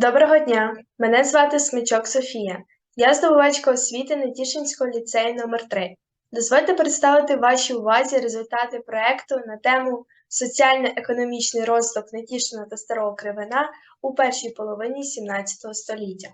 Доброго дня! Мене звати Смичок Софія. Я здобувачка освіти Нетішинського ліцею номер 3 Дозвольте представити вашій увазі результати проекту на тему Соціально-економічний розвиток Нетішина та Старого Кривина у першій половині XVII століття.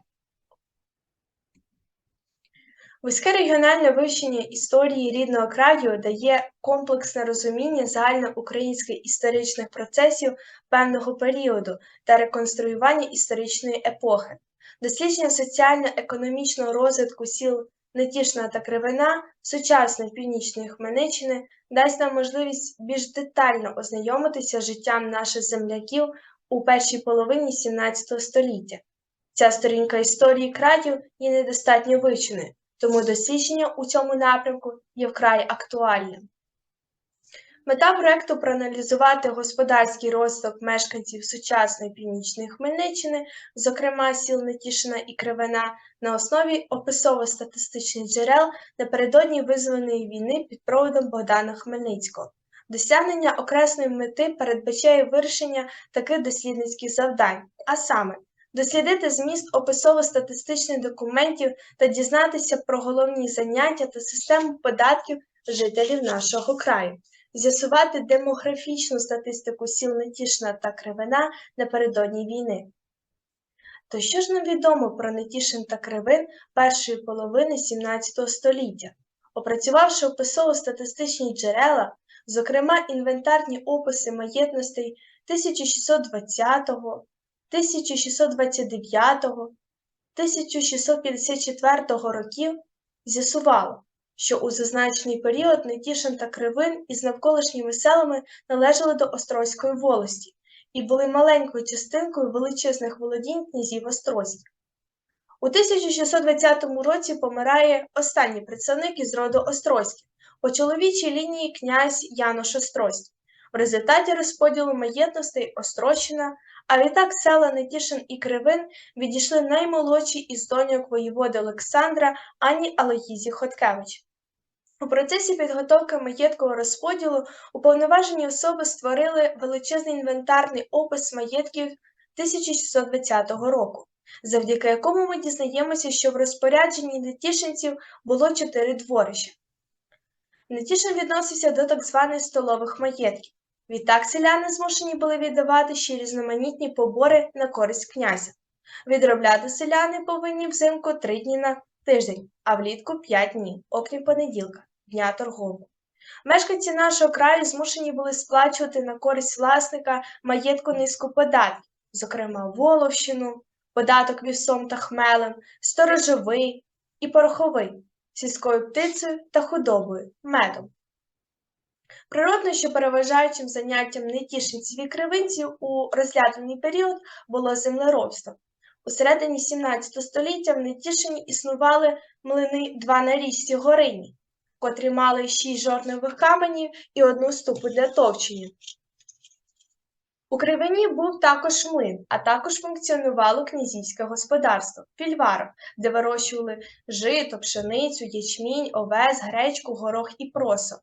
Вузьке регіональне вивчення історії рідного краю дає комплексне розуміння загальноукраїнських історичних процесів певного періоду та реконструювання історичної епохи. Дослідження соціально-економічного розвитку сіл Нетішина та Кривина сучасної північної Хмельниччини дасть нам можливість більш детально ознайомитися з життям наших земляків у першій половині XVII століття. Ця сторінка історії краю є недостатньо вивченою, тому дослідження у цьому напрямку є вкрай актуальним. Мета проекту проаналізувати господарський розвиток мешканців сучасної північної Хмельниччини, зокрема сіл Нетішина і Кривина, на основі описово-статистичних джерел напередодні визволеної війни під проводом Богдана Хмельницького. Досягнення окресної мети передбачає вирішення таких дослідницьких завдань, а саме дослідити зміст описово-статистичних документів та дізнатися про головні заняття та систему податків жителів нашого краю, з'ясувати демографічну статистику сіл Нетішина та Кривина напередодні війни. То що ж нам відомо про Нетішин та Кривин першої половини XVII століття? Опрацювавши описово-статистичні джерела, зокрема інвентарні описи маєтностей 1620, 1629, 1654 років, з'ясувало, що у зазначений період Нетішин та Кривин із навколишніми селами належали до Острозької волості і були маленькою частинкою величезних володінь князів Острозьких. У 1620 році помирає останній представник із роду Острозьких, по чоловічій лінії князь Янош Острозький. В результаті розподілу маєтностей Острощина, а відтак села Нетішин і Кривин відійшли наймолодші із доньок воєводи Олександра Ані Алоїзі Хоткевич. У процесі підготовки маєткового розподілу уповноважені особи створили величезний інвентарний опис маєтків 1620 року, завдяки якому ми дізнаємося, що в розпорядженні нетішинців було чотири дворища. Нетішин відносився до так званих столових маєтків. Відтак селяни змушені були віддавати ще різноманітні побори на користь князя. Відробляти селяни повинні взимку три дні на тиждень, а влітку п'ять днів, окрім понеділка, дня торгового. Мешканці нашого краю змушені були сплачувати на користь власника маєтку низку податків, зокрема Воловщину, податок вівсом та хмелем, сторожовий і пороховий, сільською птицею та худобою, медом. Природно, що переважаючим заняттям нетішинців і кривинців у розгляданий період було землеробство. У середині 17 століття в Нетішині існували млини два на річці Горині, котрі мали шість жорнових каменів і одну ступу для товчення. У Кривині був також млин, а також функціонувало князівське господарство фільварок, де вирощували жито, пшеницю, ячмінь, овес, гречку, горох і просо.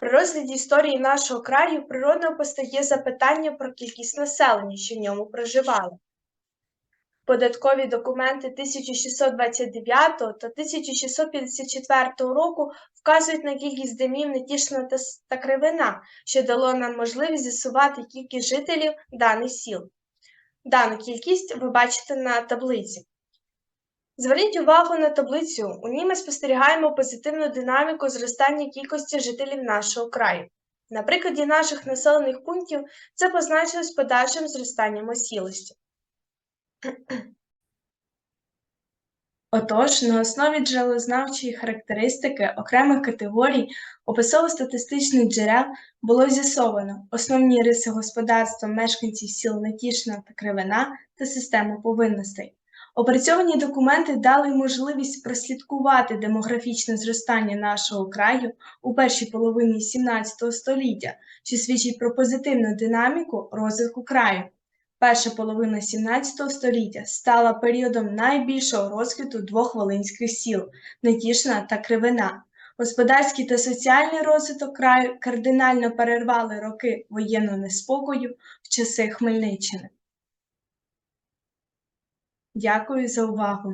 При розгляді історії нашого краю природно постає запитання про кількість населення, що в ньому проживало. Податкові документи 1629 та 1654 року вказують на кількість домів Нетішина та, та Кривина, що дало нам можливість з'ясувати кількість жителів даних сіл. Дану кількість ви бачите на таблиці. Зверніть увагу на таблицю. У ній ми спостерігаємо позитивну динаміку зростання кількості жителів нашого краю. На прикладі наших населених пунктів це позначилось подальшим зростанням осілості. Отож, на основі джерелознавчої характеристики окремих категорій описово-статистичних джерел було з'ясовано основні риси господарства мешканців сіл Нетішина та Кривина та систему повинностей. Опрацьовані документи дали можливість прослідкувати демографічне зростання нашого краю у першій половині XVII століття, що свідчить про позитивну динаміку розвитку краю. Перша половина XVII століття стала періодом найбільшого розквіту двох волинських сіл Нетішина та Кривина. Господарський та соціальний розвиток краю кардинально перервали роки воєнного неспокою в часи Хмельниччини. Дякую за увагу!